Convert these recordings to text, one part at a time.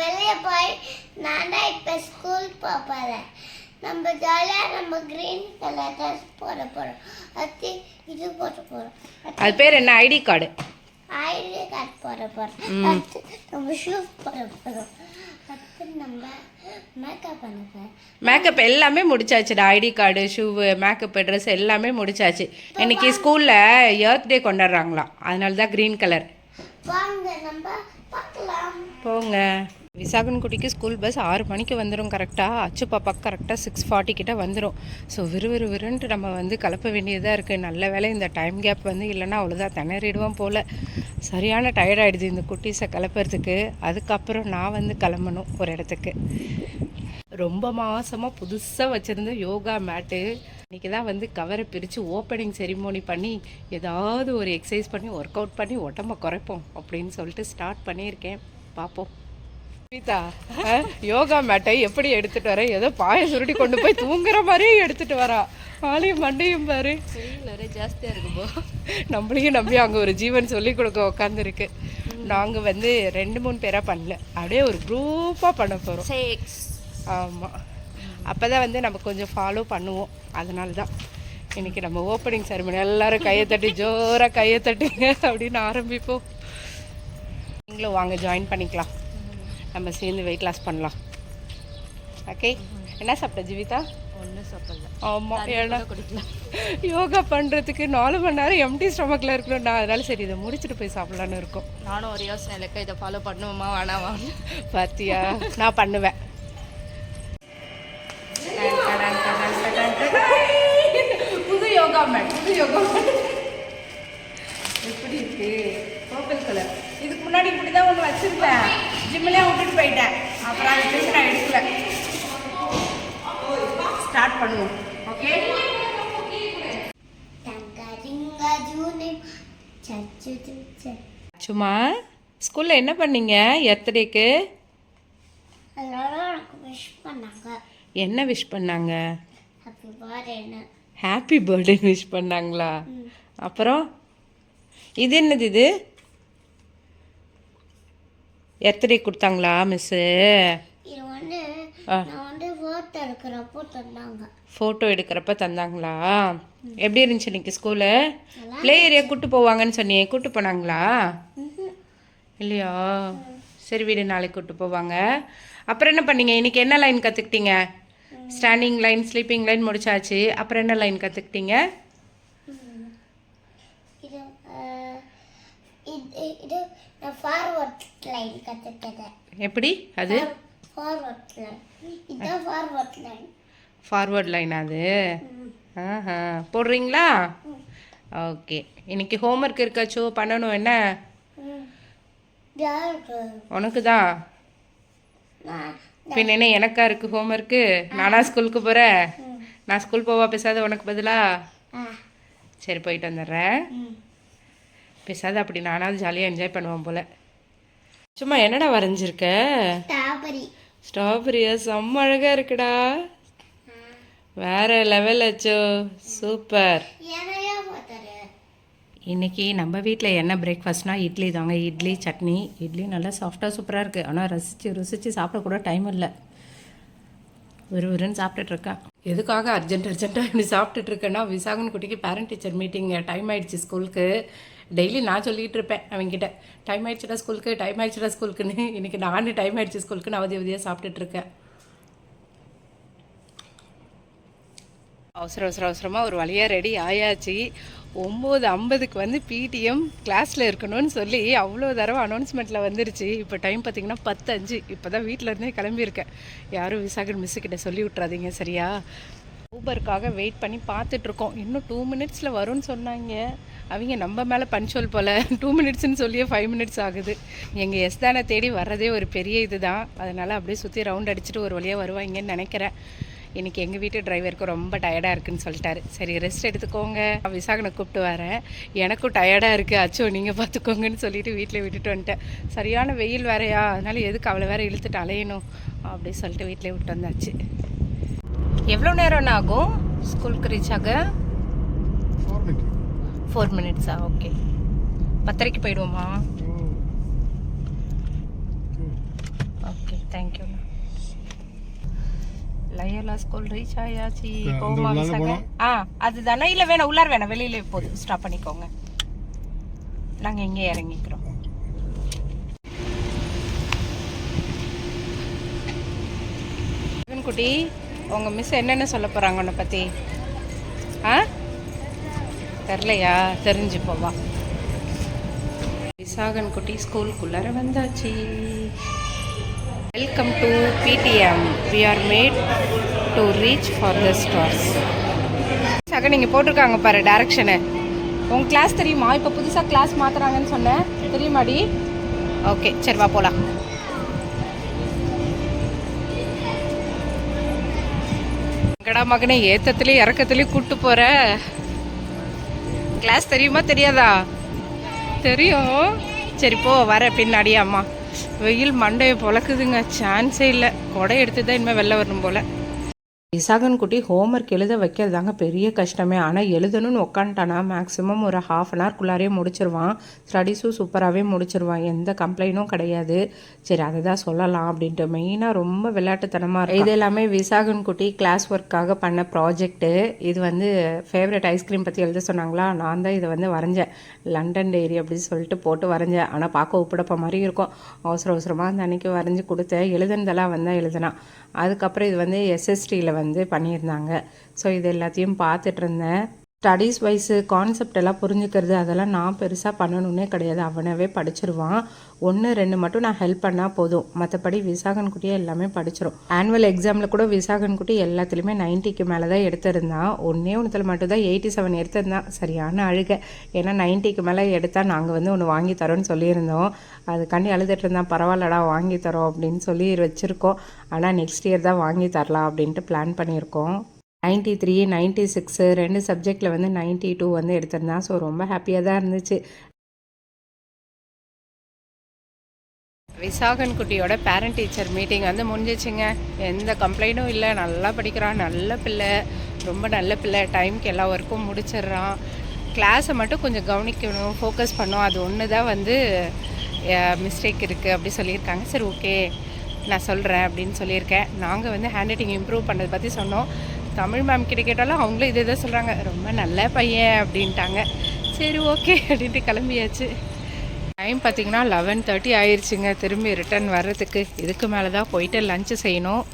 வெளியே போய் நான் தான் இப்போ ஸ்கூல் போக போகிறேன் நம்ம ஜாலியாக நம்ம க்ரீன் கலர் ட்ரெஸ் போட போகிறோம் அடுத்து இது போட போகிறோம் அது பேர் என்ன? ஐடி கார்டு ஐடி கார்டு போட போகிறோம். அடுத்து நம்ம ஷூஸ் போட போகிறோம் அடுத்து நம்ம மேக்கப் பண்ண மேக்கப் எல்லாமே முடிச்சாச்சுடா. ID card shoe makeup dress எல்லாமே முடிச்சாச்சு. இன்னைக்கு ஸ்கூலில் எர்த் டே கொண்டாடுறாங்களாம். அதனால தான் க்ரீன் கலர் வாங்க நம்ம பார்க்கலாம். போங்க. விசாகன்குடிக்கு ஸ்கூல் பஸ் ஆறு மணிக்கு வந்துடும் கரெக்டாக அச்சு பாப்பாக்கு கரெக்டாக சிக்ஸ் ஃபார்ட்டி கிட்ட வந்துடும் ஸோ விறுவிறு விறுன்ட்டு நம்ம வந்து கலப்ப வேண்டியதாக இருக்குது நல்ல வேளை இந்த டைம் கேப் வந்து இல்லைன்னா அவ்வளோதான் திணறிடுவோம் போல். சரியான டயர்ட் ஆகிடுது இந்த குட்டீஸை கலப்புறதுக்கு. அதுக்கப்புறம் நான் வந்து கிளம்பணும் ஒரு இடத்துக்கு. ரொம்ப மாசமாக புதுசாக வச்சுருந்த யோகா மேட்டு இன்றைக்கி தான் வந்து கவரை பிரித்து ஓப்பனிங் செரிமோனி பண்ணி ஏதாவது ஒரு எக்ஸசைஸ் பண்ணி ஒர்க் அவுட் பண்ணி உடம்ப குறைப்போம் அப்படின்னு சொல்லிட்டு ஸ்டார்ட் பண்ணியிருக்கேன். பார்ப்போம் அஹ், யோகா மேட்டை எப்படி எடுத்துட்டு வர? ஏதோ பாய சுருட்டி கொண்டு போய் தூங்குற மாதிரியே எடுத்துட்டு வரா. ஆளையும் மண்டையும் பாரு. நிறைய ஜாஸ்தியாக இருக்குப்போ நம்மளையும் நம்பி அங்கே ஒரு ஜீவன் சொல்லி கொடுக்க உட்காந்துருக்கு நாங்கள் வந்து ரெண்டு மூணு பேராக பண்ணல. அப்படியே ஒரு குரூப்பாக பண்ண போகிறோம் சிக்ஸ் ஆமாம் அப்போ தான் வந்து நம்ம கொஞ்சம் ஃபாலோ பண்ணுவோம். அதனால தான் இன்னைக்கு நம்ம ஓப்பனிங் செரமனி எல்லாரும் கையை தட்டி ஜோராக கையை தட்டுங்க அப்படின்னு ஆரம்பிப்போம். நீங்களும் வாங்க ஜாயின் பண்ணிக்கலாம். நம்ம சேர்ந்து வெயிட் லாஸ் பண்ணலாம். ஓகே என்ன சாப்பிட்ட ஜீவிதா? ஒன்றும் சாப்பிடல. ஆமாம் ஏன்னா குடிக்கலாம். யோகா பண்ணுறதுக்கு நாலு மணி நேரம் எம்டி ஸ்டொமக்கில் இருக்கணும் நான் அதனால சரி இதை முடிச்சுட்டு போய் சாப்பிட்லான்னு இருக்கோம். நானும் ஒரு யோசனை இல்லைக்கா இதை ஃபாலோ பண்ணுவோமா வேணாமா? பாத்தியா? நான் பண்ணுவேன். புது யோகா மேட் புது யோகா மேட் எப்படி இருக்கு? பர்பிள் கலர் இதுக்கு முன்னாடி இப்படி தான் ஒன்று வச்சிருப்பேன் ஜிம்மிலே விட்டுட்டு போயிட்டேன். அப்புறம் அது பேசி நான் எடுக்கல. ஸ்டார்ட் பண்ணுவோம். ஓகே சும்மா ஸ்கூலில் என்ன பண்ணீங்க? எர்த்டேக்கு என்ன விஷ் பண்ணாங்க? ஹாப்பி பர்த்டே விஷ் பண்ணாங்களா? அப்புறம்? இது என்னது இது? எர்த்டே கொடுத்தாங்களா மிஸ்ஸு ஃபோட்டோ எடுக்கிறப்போ தந்தாங்களா? எப்படி இருந்துச்சு இன்னைக்கு ஸ்கூலு ப்ளே ஏரியா கூட்டு போவாங்கன்னு சொன்னியே கூட்டு போனாங்களா? இல்லையா? சரி வீடு நாளைக்கு கூட்டு போவாங்க. அப்புறம் என்ன பண்ணீங்க? இன்னைக்கு என்ன லைன் கற்றுக்கிட்டீங்க ஸ்டாண்டிங் லைன் ஸ்லீப்பிங் லைன் முடிச்சாச்சு. அப்புறம் என்ன லைன் கற்றுக்கிட்டீங்க இது நான் ஃபார்வர்ட் லைன் கற்றுக்கிட்டேன் எப்படி? அது? ஃபார்வர்ட் லைன் இதுதான் ஃபார்வர்ட் லைன் ஃபார்வர்ட் லைன் அது? ஆஹா. போடுறீங்களா? ஓகே. இன்னைக்கு ஹோம்ஒர்க் இருக்காச்சோ பண்ணணும் என்ன? உனக்கு தான் பின்ன என்ன எனக்கா இருக்கு ஹோம்ஒர்க்கு நானா ஸ்கூலுக்கு போகிறேன் நான் ஸ்கூல் போவா பேசாத உனக்கு பதிலா? சரி போயிட்டு வந்துடுறேன். பேசாத அப்படி நானாவது ஜாலியாக என்ஜாய் பண்ணுவேன் போல. சும்மா என்னடா வரைஞ்சிருக்க? ஸ்ட்ராபெரி ஸ்ட்ராபெரியா செம்ம அழகாக இருக்குடா. வேற லெவல் அச்சோ. சூப்பர் இன்னைக்கு நம்ம வீட்டில் என்ன பிரேக்ஃபாஸ்ட்னா இட்லி தாங்க. இட்லி சட்னி. இட்லி நல்லா சாஃப்டாக சூப்பராக இருக்குது ஆனால் ரசித்து ருசித்து சாப்பிடக்கூட டைம் இல்லை. ஒரு ஒருன்னு சாப்பிட்டுட்டு இருக்கேன் எதுக்காக அர்ஜென்ட் அர்ஜென்ட்டாக இப்படி சாப்பிட்டுட்டு இருக்கேன்னா? விசாகன் குட்டிக்கு பேரண்ட் டீச்சர் மீட்டிங் டைம் ஆயிடுச்சு ஸ்கூலுக்கு டெய்லி நான் சொல்லிகிட்டு இருப்பேன் அவங்ககிட்ட டைம் ஆயிடுச்சுடா ஸ்கூலுக்கு டைம் ஆயிடுச்சுடா ஸ்கூலுக்குன்னு. இன்னைக்கு நானே டைம் ஆயிடுச்சு ஸ்கூலுக்கு நான் அவதி அவதியாக சாப்பிட்டுட்டு இருக்கேன். அவசர அவசர அவசரமாக ஒரு வழியாக ரெடி ஆயாச்சு. ஒம்பது ஐம்பதுக்கு வந்து பிடிஎம் கிளாஸில் இருக்கணும்னு சொல்லி அவ்வளோ தடவை அனௌன்ஸ்மெண்ட்டில் வந்துருச்சு. இப்போ டைம் பார்த்தீங்கன்னா பத்து அஞ்சு. இப்போ தான் வீட்டிலருந்தே கிளம்பியிருக்கேன். யாரும் விசாகர் மிஸ்ஸுக்கிட்ட சொல்லி விட்றாதீங்க சரியா? ஊபருக்காக வெயிட் பண்ணி பார்த்துட்ருக்கோம் இன்னும் டூ மினிட்ஸில் வரும்னு சொன்னாங்க. அவங்க நம்ம மேலே பஞ்சுவல் போல். டூ மினிட்ஸ்னு சொல்லியே ஃபைவ் மினிட்ஸ் ஆகுது. எங்கள் எஸ் தானே தேடி வர்றதே ஒரு பெரிய இது தான் அதனால் அப்படியே சுற்றி ரவுண்ட் அடிச்சுட்டு ஒரு வழியாக வருவாங்கன்னு நினைக்கிறேன். இன்றைக்கி எங்கள் வீட்டு டிரைவருக்கு ரொம்ப டயர்டாக இருக்குன்னு சொல்லிட்டாரு. சரி ரெஸ்ட் எடுத்துக்கோங்க. விசாகனை கூப்பிட்டு வரேன். எனக்கும் டயர்டாக இருக்குது அச்சோ நீங்கள் பார்த்துக்கோங்கன்னு சொல்லிட்டு வீட்டில் விட்டுட்டு வந்துட்டேன். சரியான வெயில் வேறையா? அதனால் எதுக்கு அவ்வளோ வேற இழுத்துட்டு அலையணும்? அப்படின்னு சொல்லிட்டு வீட்டிலே விட்டு வந்தாச்சு. எவ்வளோ நேரம் ஆகும்? ஸ்கூலுக்கு ரீச் ஆக? ஃபோர் மினிட்ஸா ஓகே பத்தரைக்கு போயிடுவோமா? ஓகே தேங்க்யூண்ணா லயோலா ஸ்கூல் ரீச் ஆயாச்சு. போமா விசாகா? ஆ அதுதானே? இல்லை வேணாம் உள்ளார வேணாம். வெளியில போதும் ஸ்டாப் பண்ணிக்கோங்க. நாங்கள் இங்கே இறங்கிக்கிறோம். குட்டி உங்கள் மிஸ் என்னென்ன சொல்ல போகிறாங்க உன்னை பற்றி ஆ? தெரிலையா? தெரிஞ்சு போவா விசாகன் குட்டி ஸ்கூலுக்குள்ளார வந்தாச்சு. Welcome to PTM we are made to reach for the stars சக நீங்கள் போட்டிருக்காங்க பாரு டேரக்ஷனு உன் கிளாஸ் தெரியுமா? இப்போ புதுசாக கிளாஸ் மாற்றுறாங்கன்னு சொன்னேன். தெரியுமாடி? ஓகே சரி வா போகலாம் கடா மகனை ஏத்தத்துலேயும் இறக்கத்துலேயும் கூட்டு போகிற கிளாஸ் தெரியுமா தெரியாதா? தெரியும். சரி போ வர பின்னாடியே அம்மா. வெயில் மண்டையை பொழக்குதுங்க. சான்ஸே இல்லை. கொடை எடுத்து தான் இனிமேல் வெளில வரணும் போல். இசாகன் குட்டி ஹோம்ஒர்க் எழுத வைக்கிறதாங்க பெரிய கஷ்டமே. ஆனால் எழுதணும்னு உக்காந்துட்டானா மேக்ஸிமம் ஒரு ஹாஃப் அன் ஹவர்க்குள்ளாரே முடிச்சிருவான். ஸ்டடீஸும் சூப்பராகவே முடிச்சிருவான். எந்த கம்ப்ளைண்ட்டும் கிடையாது. சரி அதை தான் சொல்லலாம் அப்படின்ட்டு மெயினாக ரொம்ப விளையாட்டுத்தனமாக இருக்கும் இது எல்லாமே விசாகன் குட்டி கிளாஸ் ஒர்க்காக பண்ண ப்ராஜெக்ட்டு இது வந்து ஃபேவரட் ஐஸ்கிரீம் பற்றி எழுத சொன்னாங்களா? நான் தான் இதை வந்து வரைஞ்சேன். லண்டன் டெய்ரி அப்படின்னு சொல்லிட்டு போட்டு வரைஞ்சேன். ஆனால் பார்க்க உப்புடப்ப மாதிரி இருக்கும். அவசர அவசரமாக அந்த அன்னைக்கு வரைஞ்சி கொடுத்தேன். எழுதுனதெல்லாம் வந்தால் எழுதுனா அதுக்கப்புறம் இது வந்து எஸ்எஸ்டியில் வந்து வந்து பண்ணியிருந்தாங்க. ஸோ இது எல்லாத்தையும் பார்த்துட்டு இருந்தேன். ஸ்டடீஸ் வைஸு கான்செப்ட் எல்லாம் புரிஞ்சுக்கிறது அதெல்லாம் நான் பெருசாக பண்ணணுன்னே கிடையாது. அவனவே படிச்சிருவான். ஒன்று ரெண்டு மட்டும் நான் ஹெல்ப் பண்ணால் போதும். மற்றபடி விசாகன் குட்டியே எல்லாமே படிச்சிரும். ஆனுவல் எக்ஸாமில் கூட விசாகன் குட்டி எல்லாத்துலேயுமே நைன்ட்டிக்கு மேலே தான் எடுத்திருந்தான். ஒன்றே ஒன்றுத்தில் மட்டும் தான் எயிட்டி செவன் எடுத்திருந்தான். சரியான அழுக. ஏன்னா நைன்ட்டிக்கு மேலே எடுத்தால் நாங்கள் வந்து ஒன்று வாங்கி தரோன்னு சொல்லியிருந்தோம். அதுக்காண்டி அழுதுட்டு இருந்தான். பரவாயில்லடா வாங்கி தரோம் அப்படின்னு சொல்லி வச்சுருக்கோம். ஆனால் நெக்ஸ்ட் இயர் தான் வாங்கி தரலாம் அப்படின்ட்டு பிளான் பண்ணியிருக்கோம். நைன்ட்டி த்ரீ நைன்ட்டி சிக்ஸு ரெண்டு சப்ஜெக்டில் வந்து நைன்ட்டி டூ வந்து எடுத்திருந்தான் ஸோ ரொம்ப ஹாப்பியாக தான் இருந்துச்சு. விசாகன் குட்டியோட பேரண்ட் டீச்சர் மீட்டிங் வந்து முடிஞ்சிச்சுங்க. எந்த கம்ப்ளைண்ட்டும் இல்லை. நல்லா படிக்கிறான். நல்ல பிள்ளை. ரொம்ப நல்ல பிள்ளை. டைம்க்கு எல்லா ஒர்க்கும் முடிச்சிடுறான். கிளாஸை மட்டும் கொஞ்சம் கவனிக்கணும். ஃபோக்கஸ் பண்ணும் அது ஒன்று தான் வந்து மிஸ்டேக் இருக்குது அப்படி சொல்லியிருக்காங்க. சரி ஓகே நான் சொல்கிறேன் அப்படின்னு சொல்லியிருக்கேன். நாங்கள் வந்து ஹேண்ட் ரைட்டிங் இம்ப்ரூவ் பண்ணதை பற்றி சொன்னோம். தமிழ் மேம் கிட்ட கேட்டாலும் அவங்களும் இதே தான் சொல்கிறாங்க ரொம்ப நல்ல பையன் அப்படின்ட்டாங்க. சரி ஓகே அப்படின்ட்டு கிளம்பியாச்சு. டைம் பார்த்தீங்கன்னா லெவன் தேர்ட்டி ஆயிடுச்சுங்க திரும்பி ரிட்டர்ன் வர்றதுக்கு. இதுக்கு மேலே தான் போயிட்டு லஞ்சு செய்யணும்.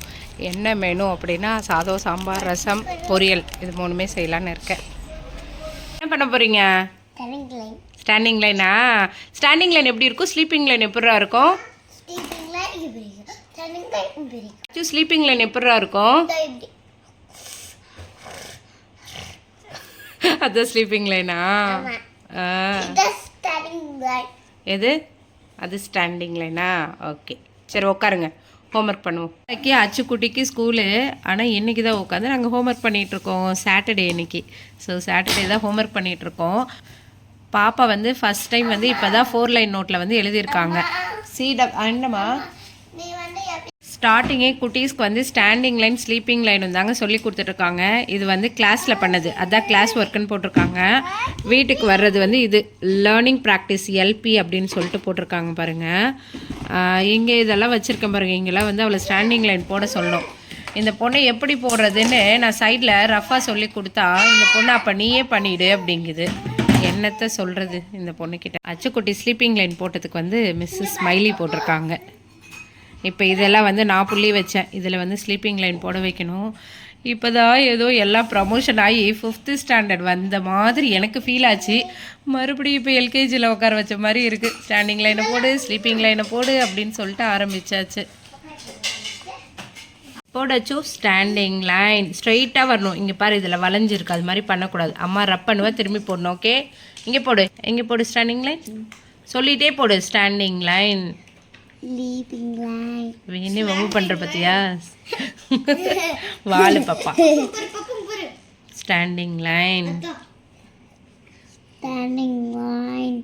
என்ன மெனு அப்படின்னா சாதம் சாம்பார் ரசம் பொரியல். இது மூணுமே செய்யலான்னு இருக்கேன். என்ன பண்ண போகிறீங்க ஸ்டாண்டிங் லைனா ஸ்டாண்டிங் லைன் எப்படி இருக்கும்? ஸ்லீப்பிங் லைன் எப்படிரா இருக்கும்? ஸ்லீப்பிங் லைன் எப்படிரா இருக்கும்? அதான் ஸ்லீப்பிங் லைனா எது? அது ஸ்டாண்டிங் லைனா ஓகே சரி உட்காருங்க ஹோம்ஒர்க் பண்ணுவோம். இன்னைக்கு அச்சுக்குட்டிக்கு ஸ்கூலு ஆனால் இன்றைக்கி தான் உட்காந்து நாங்கள் ஹோம்ஒர்க் பண்ணிகிட்ருக்கோம் சாட்டர்டே இன்னைக்கு. ஸோ சாட்டர்டே தான் ஹோம்ஒர்க் பண்ணிகிட்ருக்கோம் பாப்பா வந்து ஃபஸ்ட் டைம் வந்து இப்போ தான் ஃபோர் லைன் நோட்டில் வந்து எழுதியிருக்காங்க. சீட என்னம்மா? ஸ்டார்டிங்கே குட்டீஸ்க்கு வந்து ஸ்டாண்டிங் லைன் ஸ்லீப்பிங் லைன் வந்தாங்க சொல்லி கொடுத்துட்ருக்காங்க. இது வந்து கிளாஸில் பண்ணது. அதான் கிளாஸ் ஒர்க்குன்னு போட்டிருக்காங்க. வீட்டுக்கு வர்றது வந்து இது லேர்னிங் ப்ராக்டிஸ் எல்பி அப்படின்னு சொல்லிட்டு போட்டிருக்காங்க பாருங்கள் இங்கே இதெல்லாம் வச்சுருக்கேன் பாருங்கள் இங்கெல்லாம் வந்து அவளை ஸ்டாண்டிங் லைன் போட சொல்லணும். இந்த பொண்ணை எப்படி போடுறதுன்னு நான் சைடில் ரஃபாக சொல்லி கொடுத்தா இந்த பொண்ணை அப்போ நீயே பண்ணிவிடு அப்படிங்குது. என்னத்தை சொல்கிறது இந்த பொண்ணுக்கிட்ட? அச்சுக்குட்டி ஸ்லீப்பிங் லைன் போட்டதுக்கு வந்து மிஸ்ஸஸ் ஸ்மைலி போட்டிருக்காங்க. இப்போ இதெல்லாம் வந்து நான் புள்ளி வச்சேன். இதில் வந்து ஸ்லீப்பிங் லைன் போட வைக்கணும். இப்போ தான் ஏதோ எல்லாம் ப்ரமோஷன் ஆகி ஃபிஃப்த்து ஸ்டாண்டர்ட் வந்த மாதிரி எனக்கு ஃபீல் ஆச்சு. மறுபடியும் இப்போ எல்கேஜியில் உட்கார வச்ச மாதிரி இருக்குது ஸ்டாண்டிங் லைனை போடு ஸ்லீப்பிங் லைனை போடு அப்படின்னு சொல்லிட்டு ஆரம்பிச்சாச்சு. போடாச்சு ஸ்டாண்டிங் லைன் ஸ்ட்ரைட்டாக வரணும். இங்கே பாரு இதில் வளைஞ்சிருக்கு அது மாதிரி பண்ணக்கூடாது. அம்மா ரப் பண்ணுவா திரும்பி போடணும் ஓகே இங்கே போடு. எங்கே போடு ஸ்டாண்டிங் லைன் சொல்லிகிட்டே போடு ஸ்டாண்டிங் லைன் லைன் வேணே வம்பு பண்ற பத்தியா? வாலு பாப்பா. ஸ்டாண்டிங் லைன் ஸ்டாண்டிங் லைன்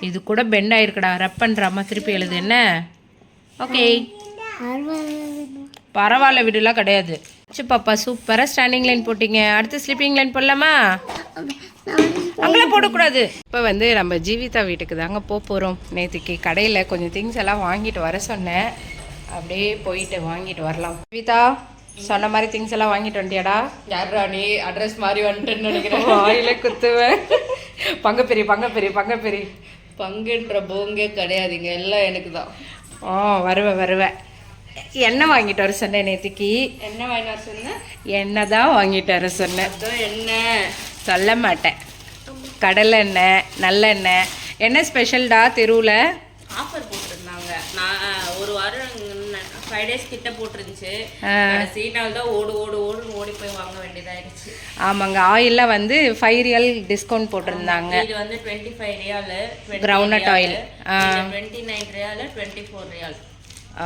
இது கூட பெண்ட் ஆயிருக்குடா. ரப் பண்றாமா திருப்பி எழுது. என்ன? ஓகே பரவாயில்ல விடுலாம் கிடையாது. சி பாப்பா சூப்பரா ஸ்டாண்டிங் லைன் போட்டீங்க. அடுத்து ஸ்லீப்பிங் லைன் போடலாமா? அங்கெல்லாம் போடக்கூடாது. இப்போ வந்து நம்ம ஜீவிதா வீட்டுக்கு தாங்க போக போகிறோம் நேற்றுக்கு கடையில் கொஞ்சம் திங்ஸ் எல்லாம் வாங்கிட்டு வர சொன்னேன். அப்படியே போயிட்டு வாங்கிட்டு வரலாம். கவிதா சொன்ன மாதிரி திங்ஸ் எல்லாம் வாங்கிட்டு வந்துட்டியாடா யாரா நீ? அட்ரஸ் மாறி வந்துட்டேன்னு நினைக்கிறேன். வாயில குத்துவேன். பங்க பெரிய பங்க பெரிய பங்க பெரிய பங்குன்ற போங்கே கிடையாதுங்க. எல்லாம் எனக்கு தான். ஆ வருவேன் வருவேன். எண்ணெய் வாங்கிட்டு வர சொன்னேன் நேத்திக்கு. என்ன வாங்கினா சொன்ன? எண்ணெய் தான் வாங்கிட்டு வர சொன்னேன். என்ன சொல்ல மாட்டேன். கடலெண்ணெய் நல்லெண்ணெய் என்ன ஸ்பெஷல்டா தெருவில்? ஆஃபர் போட்டிருந்தாங்க. நான் ஒரு வாரம் ஃபைவ் டேஸ் கிட்ட போட்டிருந்துச்சு. கடைசி நாள் தான் ஓடு ஓடு ஓடுன்னு ஓடி போய் வாங்க வேண்டியதாயிருச்சு. ஆமாங்க. ஆயிலில் வந்து ஃபைவ் ரியல் டிஸ்கவுண்ட் போட்டிருந்தாங்க. இது வந்து twenty five riyal Groundnut oil. Twenty nine riyal twenty four riyal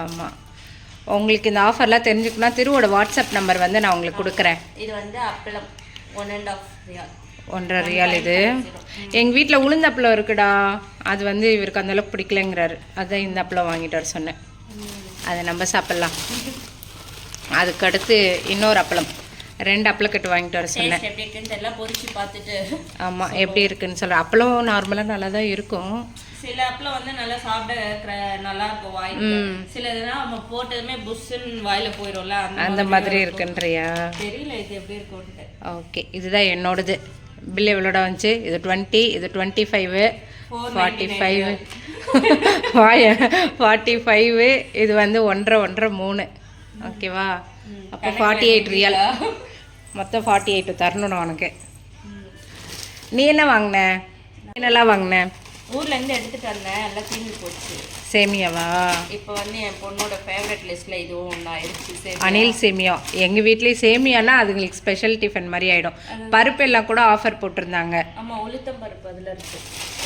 ஆமாம் உங்களுக்கு இந்த ஆஃபர்லாம் தெரிஞ்சுக்கணும்னா திருவோட வாட்ஸ்அப் நம்பர் வந்து நான் உங்களுக்கு கொடுக்குறேன். இது வந்து அப்பளம். ஒன் அண்ட் ஆஃப் ரியால் ஒன்றரை ரியால் இது. எங்கள் வீட்டில் உளுந்தப்பளம் இருக்குடா. அது வந்து இவருக்கு அந்த அளவுக்கு பிடிக்கலங்கிறாரு. அதான் இந்த அப்பளம் வாங்கிட்டு வர சொன்னேன். அதை நம்ம சாப்பிட்லாம். அதுக்கடுத்து இன்னொரு அப்பளம். ரெண்டு அப்பளக்கட்டு வாங்கிட்டு வர சொன்னேன். ஆமாம் எப்படி இருக்குன்னு சொல்கிறேன் அப்பளம் நார்மலாக நல்லா தான் இருக்கும். சில அப்பளம் வந்து நல்லா சாப்பிட cra- நல்லா இருக்கும் வாய்க்கு சில இதெல்லாம் நம்ம போட்டதுமே புஷ்ஷுன்னு வாயில போயிடும்ல அந்த மாதிரி இருக்குன்றியா? தெரியல இது எப்படி இருக்கும்ட்டு ஓகே இதுதான் என்னோடது. பில் எவ்வளோடா வந்துச்சு? இது டுவெண்ட்டி இது twenty five forty five forty five இது வந்து ஒன்றரை ஒன்றரை மூணு. ஓகேவா? அப்போ ஃபார்ட்டி எயிட் ரியல் மொத்தம் ஃபார்ட்டி எயிட் தரணும் உனக்கு நீ என்ன வாங்கின? நீ என்னெல்லாம் வாங்கின? ஊர்ல இருந்து எடுத்துட்டு வந்தேன். எல்லாம் தீர்ந்து போச்சு. சேமியாவா? இப்போ வந்து என் பொண்ணோட ஃபேவரட் லிஸ்ட்ல இதுவும் ஒன்று ஆயிடுச்சு அனில் சேமியா. எங்கள் வீட்லேயே சேமியானா அதுங்களுக்கு ஸ்பெஷல் டிஃபன் மாதிரி ஆகிடும் பருப்பு எல்லாம் கூட ஆஃபர் போட்டிருந்தாங்க. ஆமா உளுத்தம் பருப்பு அதுல இருக்கு.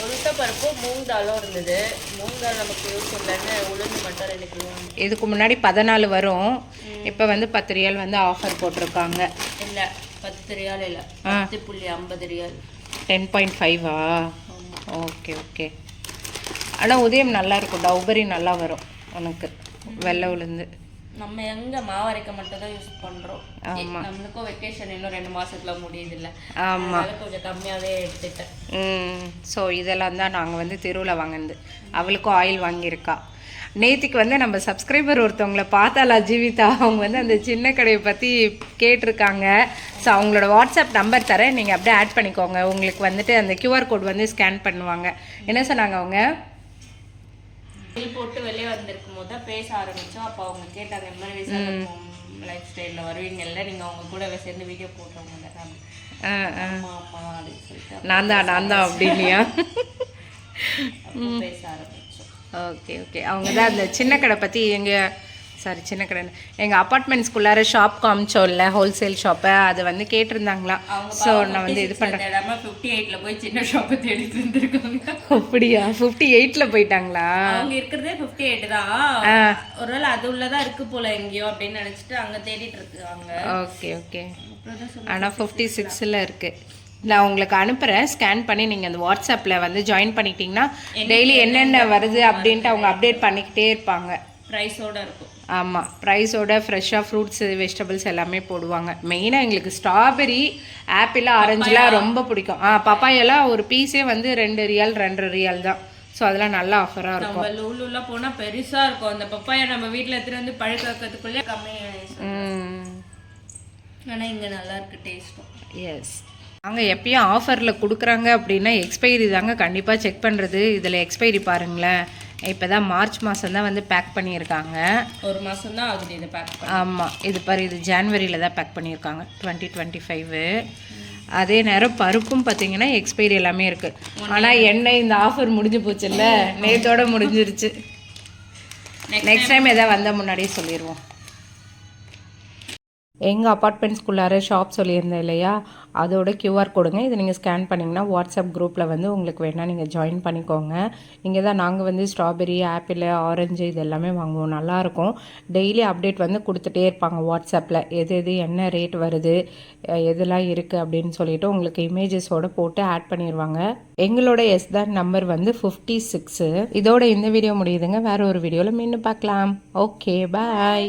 உளுத்தம் பருப்பு மூங் தாலும் இருந்தது. மூங் தால் நமக்கு யூஸ் இல்லைன்னு உளுந்து மட்டும் ரெண்டு கிலோ. இதுக்கு முன்னாடி பதினாலு வரும். இப்போ வந்து பத்து ரியால் வந்து ஆஃபர் போட்டிருக்காங்க. இல்ல பத்து ரியால் இல்ல. பத்து புள்ளி ஐம்பது ரியால். டென் பாயிண்ட் ஃபைவா ஓகே ஓகே. ஆனால் உதயம் நல்லா இருக்கும். டவுபரி நல்லா வரும். உனக்கு. வெள்ளை உளுந்து. நம்ம எங்க மாவரைக்க மட்டும் தான் யூஸ் பண்றோம். ஆமா. நம்மளுக்கும் வெக்கேஷன் இன்னும் ரெண்டு மாசத்துல முடியுது இல்ல அதனால கொஞ்சம் கம்மியாவே எடுத்துட்டேன். ம். ஸோ இதெல்லாம் தான் நாங்கள் வந்து தெருவில் வாங்கினது. அவளுக்கும் ஆயில் வாங்கியிருக்கா. நேத்திக்கு வந்து நம்ம சப்ஸ்கிரைபர் ஒருத்தவங்கள பார்த்தாலா ஜீவிதா? அவங்க வந்து அந்த சின்ன கடையை பற்றி கேட்டிருக்காங்க. ஸோ அவங்களோட வாட்ஸ்அப் நம்பர் தரேன். நீங்கள் அப்படியே ஆட் பண்ணிக்கோங்க. உங்களுக்கு வந்துட்டு அந்த கியூஆர் கோட் வந்து ஸ்கேன் பண்ணுவாங்க. என்ன சொன்னாங்க அவங்க? பில் போட்டு வெளியே வந்திருக்கும் போது தான் பேச ஆரம்பிச்சோம். அப்போ அவங்க கேட்டாங்க இந்த மாதிரி விசாகம் லைஃப் ஸ்டைலில் வருவீங்கல்ல நீங்க அவங்க கூட சேர்ந்து வீடியோ போடுறவங்க நான் தான் நான் தான் அப்படின்னியா அப்போ பேச ஆரம்பிச்சோம். Okay okay. அவங்க தான் அந்த சின்ன கடை பற்றி எங்கள் சாரி சின்ன கடை எங்கள் அப்பார்ட்மெண்ட்ஸ்குள்ளார ஷாப் காமிச்சோம்ல ஹோல்சேல் ஷாப்பை அதை வந்து கேட்டிருந்தாங்களாம் ஸோ நான் வந்து இது பண்ணுறேன் ஃபிஃப்டி எயிட்ல போய் சின்ன ஷாப்பை தேடிட்டு இருந்திருக்காங்க. அப்படியா? ஃபிஃப்டி எயிட்டில் போயிட்டாங்களா? அவங்க இருக்கிறதே ஃபிஃப்டி எயிட் தான் ஒருவேளை அது உள்ளதா இருக்கு போல எங்கேயோ அப்படின்னு நினைச்சிட்டு அங்க தேடிட்டு இருக்காங்க ஓகே ஓகே. ஆனால் ஃபிஃப்டி சிக்ஸில் இருக்குது நான் உங்களுக்கு அனுப்புகிறேன் ஸ்கேன் பண்ணி நீங்கள் அந்த வாட்ஸ்அப்பில் வந்து ஜாயின் பண்ணிட்டீங்கன்னா டெய்லி என்னென்ன வருது அப்படின்ட்டு அவங்க அப்டேட் பண்ணிக்கிட்டே இருப்பாங்க. ப்ரைஸோட இருக்கும். ஆமாம் ப்ரைஸோட ஃப்ரெஷ்ஷாக ஃப்ரூட்ஸு வெஜிடபிள்ஸ் எல்லாமே போடுவாங்க. மெயினாக எங்களுக்கு ஸ்ட்ராபெரி ஆப்பிள் ஆரஞ்சுலாம் ரொம்ப பிடிக்கும். ஆ பப்பாயெல்லாம் ஒரு பீஸே வந்து ரெண்டு ரியால் ரெண்டரை ரியால் தான். ஸோ அதெல்லாம் நல்ல ஆஃபராக இருக்கும். நம்ம லூலுல போனா பெருசா இருக்கும். அந்த பப்பாயா நம்ம வீட்ல எடுத்துட்டு வந்து பழுக்க வைக்கிறதுக்குள்ளே கம்மியா ஆனா இங்க நல்லா இருக்கு டேஸ்ட்டும் எஸ் அவங்க எப்பயும் ஆஃபரில் கொடுக்குறாங்க அப்படின்னா எக்ஸ்பைரி தாங்க கண்டிப்பாக செக் பண்ணுறது இதில் எக்ஸ்பைரி பாருங்களேன். இப்போ தான் மார்ச் மாதம் தான் வந்து பேக் பண்ணியிருக்காங்க. ஒரு மாசம் தான் ஆகுது இதை பேக் ஆமாம் இது பாரு இது ஜான்வரியில் தான் பேக் பண்ணியிருக்காங்க டுவெண்ட்டி டுவெண்ட்டி ஃபைவு அதே நேரம் பருப்பும் பார்த்தீங்கன்னா எக்ஸ்பைரி எல்லாமே இருக்குது ஆனால் எண்ணெய் இந்த ஆஃபர் முடிஞ்சு போச்சுல்ல? நேத்தோட முடிஞ்சிருச்சு. நெக்ஸ்ட் டைம் எதாவது வந்தால் முன்னாடியே சொல்லிடுவோம் எங்கள் அப்பார்ட்மெண்ட்ஸ்குள்ளார ஷாப் சொல்லியிருந்தேன் இல்லையா? அதோட கியூஆர் கொடுங்க. இதை நீங்கள் ஸ்கேன் பண்ணிங்கன்னா வாட்ஸ்அப் குரூப்பில் வந்து உங்களுக்கு வேணால் நீங்கள் ஜாயின் பண்ணிக்கோங்க. இங்கே தான் நாங்கள் வந்து ஸ்ட்ராபெரி ஆப்பிள் ஆரஞ்சு இது எல்லாமே வாங்குவோம். நல்லாயிருக்கும் டெய்லி அப்டேட் வந்து கொடுத்துட்டே இருப்பாங்க வாட்ஸ்அப்பில் எது எது என்ன ரேட் வருது எதெல்லாம் இருக்குது அப்படின்னு சொல்லிட்டு உங்களுக்கு இமேஜஸோட போட்டு ஆட் பண்ணிடுவாங்க எங்களோட எஸ் தான் நம்பர் வந்து ஃபிஃப்டி சிக்ஸு இதோட இந்த வீடியோ முடியுதுங்க. வேறு ஒரு வீடியோவில் மீண்டும் பார்க்கலாம். Okay bye